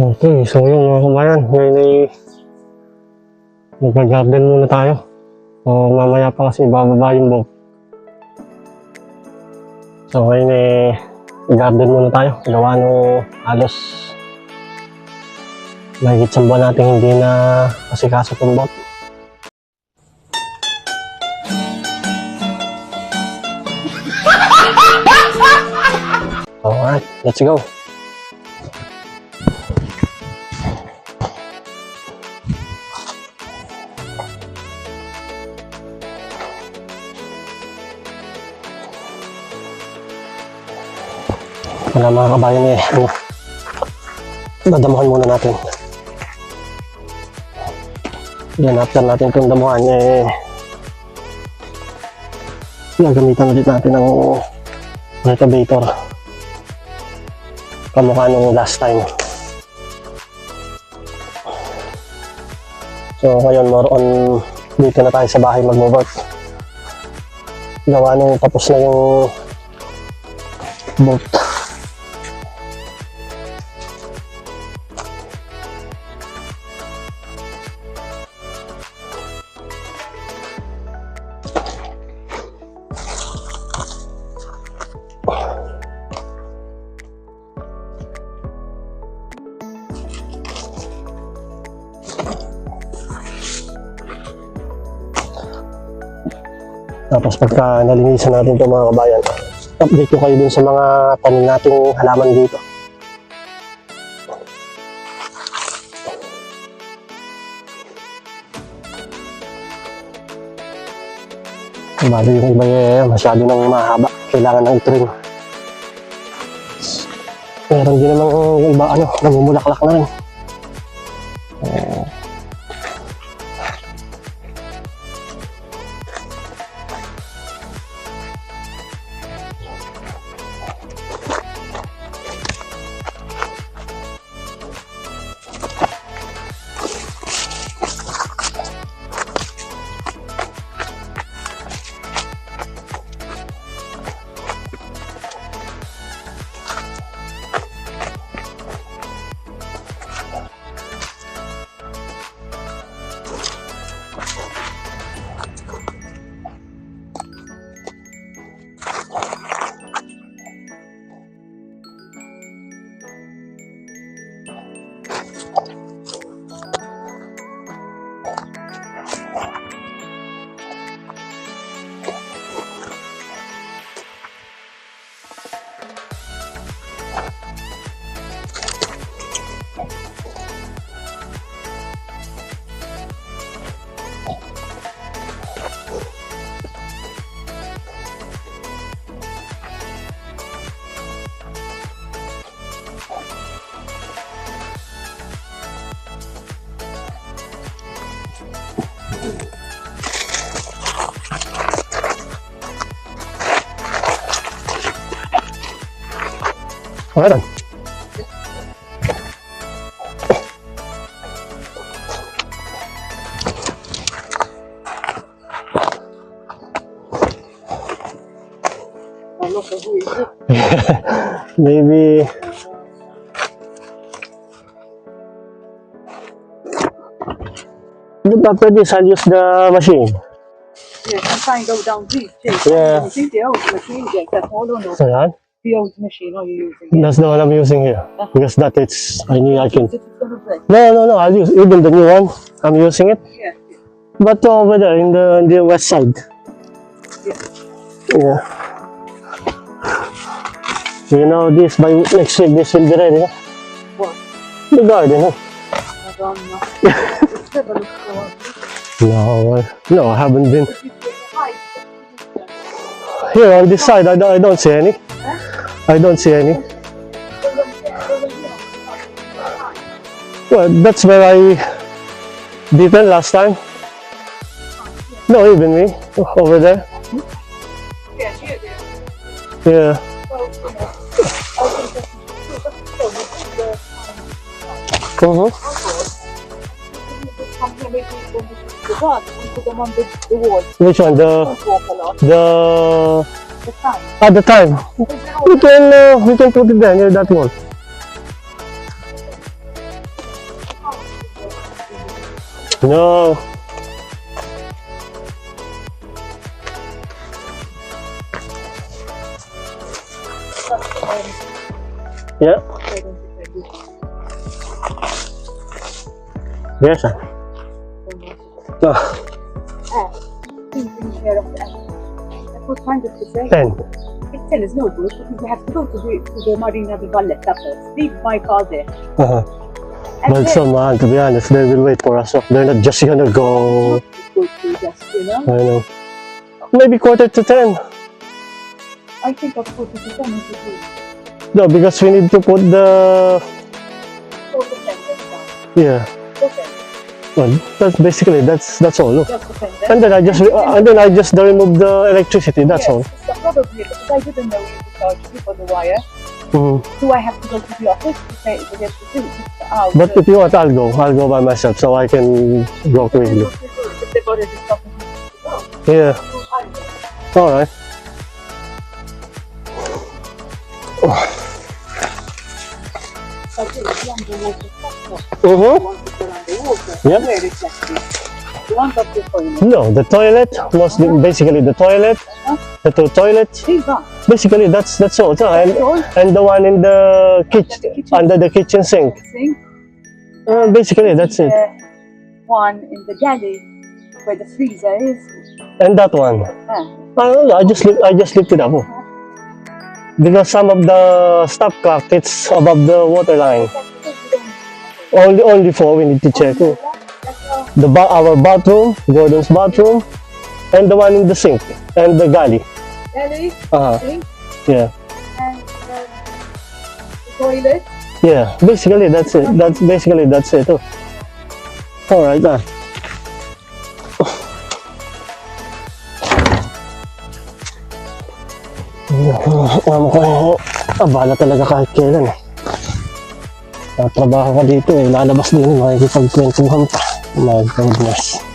Okay, so yung mga kumayan, ngayon ay mag-garden muna tayo. So, mamaya pa kasi bababa yung boat. So, ngayon eh, garden muna tayo. Gawa nung halos mahigit sa buwan natin hindi na asikaso itong boat. Alright, let's go. Wala mga kabayan eh. Ano? Dadamuhan muna natin. Yan, after natin itong damuhan eh. Gagamitan ulit natin ng renovator. Kamukha nung last time. So ngayon more on dito na tayo sa bahay mag-work. Gawa nung tapos na yung boat. Tapos pagka nalinisan natin ito mga kabayan, update ko kayo dun sa mga tanim nating halaman dito. Bali yung iba eh, masyado nang mahaba. Kailangan ng itrim. Meron din namang yung iba ano, namumulaklak na rin. Okay lang. Maybe But after this, I'll use the machine. Yeah, I'm trying to go down deep. too. Yeah. You think the old machine, Jack, that's all on the, Old machine are you using? that's the one I'm using here. Uh-huh. Because that it's, I knew I can. This gonna break. No, no, no, I'll use, even the new one, I'm using it. Yeah. But over there in the, in the west side. Yeah. Yeah. You know, this by next week, this will be ready. Huh? What? The garden, huh? I don't know. It's never looked so No, I- no, I haven't been. You get the height. Here on this side, I don't, I don't see any. I don't see any. Well, that's where I it last time. No, even me, over there. Yeah, Uh-huh. Which one? The, the, time. At the time. We can, uh, we can put it there near that wall. No. Yeah. Yes, sir. Oh. Kind of to ten. It's ten is no good because we have to go to the, to the Marina de Valletta first. Leave my car there. Uh-huh. But man, to be honest, they will wait for us. So they're not just gonna go. go to just, you know. I know. Maybe quarter to ten. I think I'll go to ten is the No, because we need to put the ten, yeah. Go to ten. Well, that's basically that's that's all. Look. And then I just uh, and then I just remove the electricity. That's all. So probably because I didn't know you charge for the wire. Mhm. Do I have to go to the office to say get the thing out? But if you want, I'll go. I'll go by myself so I can go quickly. If they've already. Yeah. All right. Mm-hmm. Yep. Where exactly? The one of the toilet. No, the toilet was the, basically the toilet. The two toilets. Basically, that's that's all. And and the one in the kitchen under the kitchen sink. Uh, basically, that's it. One in the galley where the freezer is. And that one. Ah, I don't know. I just li- I just lifted up. oh. Because some of the stop cock it's above the water line. Only only four we need to check. oh. The ba- our bathroom, Gordon's bathroom, and the one in the sink and the galley. Galley, Uh, sink, yeah, and the toilet. yeah. Basically that's it. That's basically that's it. Oh. All right. Ah. Alam ko, abala talaga kahit kailan eh. Tatrabaho ka dito eh, lalabas din makikipagkwentuhan pa. My goodness.